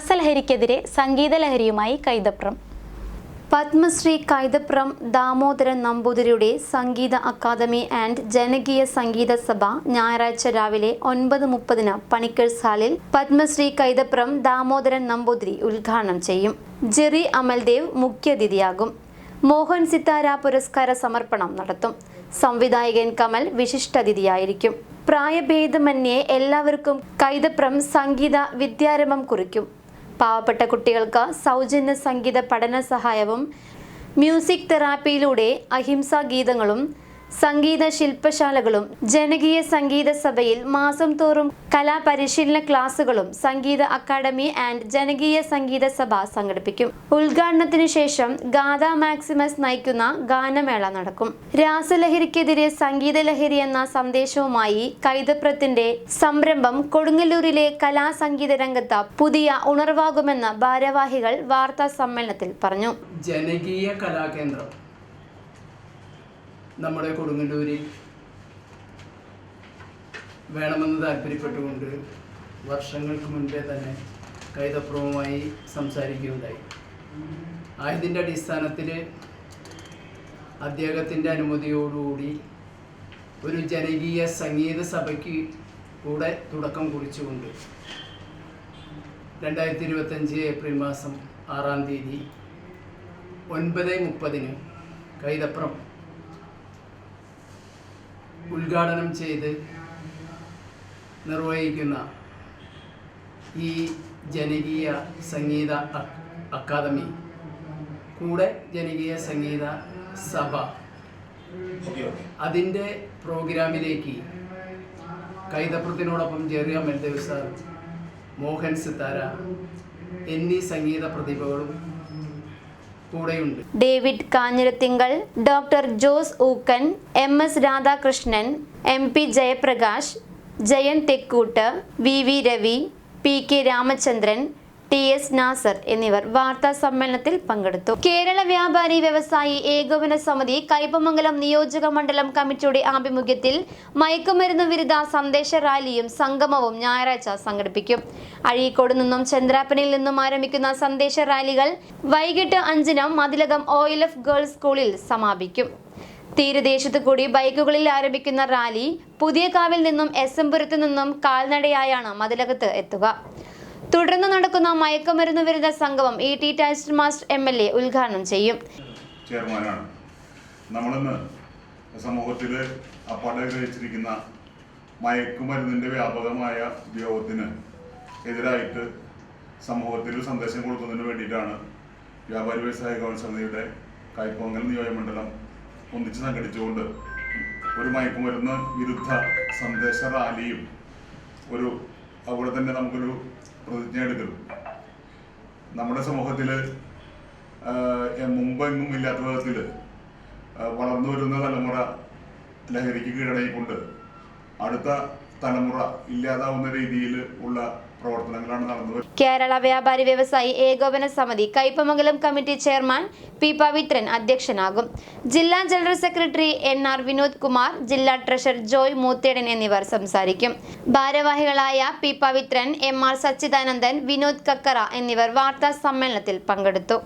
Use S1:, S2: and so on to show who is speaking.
S1: രാസലഹരിക്കെതിരെ സംഗീതലഹരിയുമായി കൈതപ്രം. പത്മശ്രീ കൈതപ്രം ദാമോദരൻ നമ്പൂതിരിയുടെ സംഗീത academy and ജനകീയ സംഗീത സഭ ഞായറാഴ്ച രാവിലെ ഒൻപത് മുപ്പതിന് പണിക്കേഴ്സ് ഹാളിൽ പത്മശ്രീ കൈതപ്രം ദാമോദരൻ നമ്പൂതിരി ഉദ്ഘാടനം ചെയ്യും. ജെറി അമൽദേവ് മുഖ്യാതിഥിയാകും. മോഹൻ സിത്താര പുരസ്കാര സമർപ്പണം നടത്തും. സംവിധായകൻ കമൽ വിശിഷ്ടാതിഥിയായിരിക്കും. പ്രായഭേദമന്യേ എല്ലാവർക്കും കൈതപ്രം സംഗീത വിദ്യാരംഭം കുറിക്കും. പാവപ്പെട്ട കുട്ടികൾക്ക് സൗജന്യ സംഗീത പഠന സഹായവും മ്യൂസിക് തെറാപ്പിയിലൂടെ അഹിംസാ ഗീതങ്ങളും സംഗീത ശില്പശാലകളും ജനകീയ സംഗീത സഭയിൽ മാസം തോറും കലാപരിശീലന ക്ലാസുകളും സംഗീത അക്കാദമി ആൻഡ് ജനകീയ സംഗീത സഭ സംഘടിപ്പിക്കും. ഉദ്ഘാടനത്തിന് ശേഷം ഗാഥ മാക്സിമസ് നയിക്കുന്ന ഗാനമേള നടക്കും. രാസലഹരിക്കെതിരെ സംഗീത ലഹരി എന്ന സന്ദേശവുമായി കൈതപ്രത്തിന്റെ സംരംഭം കൊടുങ്ങല്ലൂരിലെ കലാസംഗീത രംഗത്ത് പുതിയ ഉണർവാകുമെന്ന് ഭാരവാഹികൾ വാർത്താ സമ്മേളനത്തിൽ പറഞ്ഞു.
S2: ജനകീയ കലാകേന്ദ്രം നമ്മുടെ കൊടുങ്ങല്ലൂരിൽ വേണമെന്ന് താല്പര്യപ്പെട്ടുകൊണ്ട് വർഷങ്ങൾക്ക് മുൻപേ തന്നെ കൈതപ്രവുമായി സംസാരിക്കുകയുണ്ടായി. ആയതിന്റെ അടിസ്ഥാനത്തിൽ അദ്ദേഹത്തിന്റെ അനുമതിയോടുകൂടി ഒരു ജനകീയ സംഗീത സഭയ്ക്ക് കൂടെ തുടക്കം കുറിച്ചുകൊണ്ട് രണ്ടായിരത്തി ഇരുപത്തഞ്ച് ഏപ്രിൽ മാസം ആറാം തീയതി ഒൻപത് മുപ്പതിന് കൈതപ്രം ഉദ്ഘാടനം ചെയ്ത് നിർവഹിക്കുന്ന ഈ ജനകീയ സംഗീത അക്കാദമി കൂടെ ജനകീയ സംഗീത സഭ അതിന്റെ പ്രോഗ്രാമിലേക്ക് കൈതപ്രത്തിനോടൊപ്പം ജെറിയ മെൽദേവ് സാർ മോഹൻ സിത്താര എന്നീ സംഗീത പ്രതിഭകളും കൂടെയുണ്ട്.
S1: David Kanjirathinkal doctor Jose Ookken M S Radhakrishnan M P Jayaprakash Jayan Thekkoot V V Ravi P K Ramachandran T S Nasar എന്നിവർ വാർത്താ സമ്മേളനത്തിൽ പങ്കെടുത്തു. കേരള വ്യാപാരി വ്യവസായി ഏകോപന സമിതി കൈപ്പമംഗലം നിയോജക മണ്ഡലം കമ്മിറ്റിയുടെ ആഭിമുഖ്യത്തിൽ മയക്കുമരുന്ന് വിരുദ്ധ സന്ദേശ റാലിയും സംഗമവും ഞായറാഴ്ച സംഘടിപ്പിക്കും. അഴീക്കോട് നിന്നും ചന്ദ്രാപ്പനിൽ നിന്നും ആരംഭിക്കുന്ന സന്ദേശ റാലികൾ വൈകിട്ട് അഞ്ചിന് മതിലകം എൽ എഫ് ഗേൾസ് സ്കൂളിൽ സമാപിക്കും. തീരദേശത്ത് കൂടി ബൈക്കുകളിൽ ആരംഭിക്കുന്ന റാലി പുതിയ കാവിൽ നിന്നും എസ് എം പുരത്തു നിന്നും കാൽനടയായാണ് മതിലകത്ത് എത്തുക. തുടർന്ന് നടക്കുന്ന മയക്കുമരുന്ന് വിരുദ്ധ സംഗമം ഇ ടി ടൈസ്റ്റർ മാസ്റ്റർ എം എൽ എ ഉദ്ഘാടനം ചെയ്യും.
S3: ചെയർമാനാണ്. നമ്മളിന്ന് സമൂഹത്തിൽ അപ്പാടെ കഴിച്ചിരിക്കുന്ന മയക്കുമരുന്നിന്റെ വ്യാപകമായ ഉപയോഗത്തിന് എതിരായിട്ട് സമൂഹത്തിൽ സന്ദേശം കൊടുക്കുന്നതിന് വേണ്ടിയിട്ടാണ് വ്യാപാരി വ്യവസായ ഗവൺമെന്റ് സമിതിയുടെ കൈപ്പൊങ്കൽ നിയോജകമണ്ഡലം ഒന്നിച്ച് സംഘടിച്ചുകൊണ്ട് ഒരു മയക്കുമരുന്ന് വിരുദ്ധ സന്ദേശ റാലിയും ഒരു അവിടെ തന്നെ നമുക്കൊരു പ്രതിജ്ഞ എടുക്കരുത് നമ്മുടെ സമൂഹത്തിൽ മുമ്പെങ്ങും ഇല്ലാത്ത വിധത്തിൽ വളർന്നു വരുന്ന തലമുറ ലഹരിക്ക് കീഴടങ്ങിക്കൊണ്ട് അടുത്ത തലമുറ ഇല്ലാതാവുന്ന രീതിയിൽ ഉള്ള പ്രവർത്തനങ്ങളാണ്
S1: കേരള വ്യാപാരി വ്യവസായി ഏകോപന സമിതി Kaipamangalam committee chairman P Pavithran അധ്യക്ഷനാകും. ജില്ലാ general secretary N R Vinod Kumar ജില്ലാ ട്രഷറർ ജോയ് മൂത്തേടൻ എന്നിവർ സംസാരിക്കും. ഭാരവാഹികളായ P Pavithran M R Sachidanandan Vinod Kakkara എന്നിവർ വാർത്താ സമ്മേളനത്തിൽ പങ്കെടുത്തു.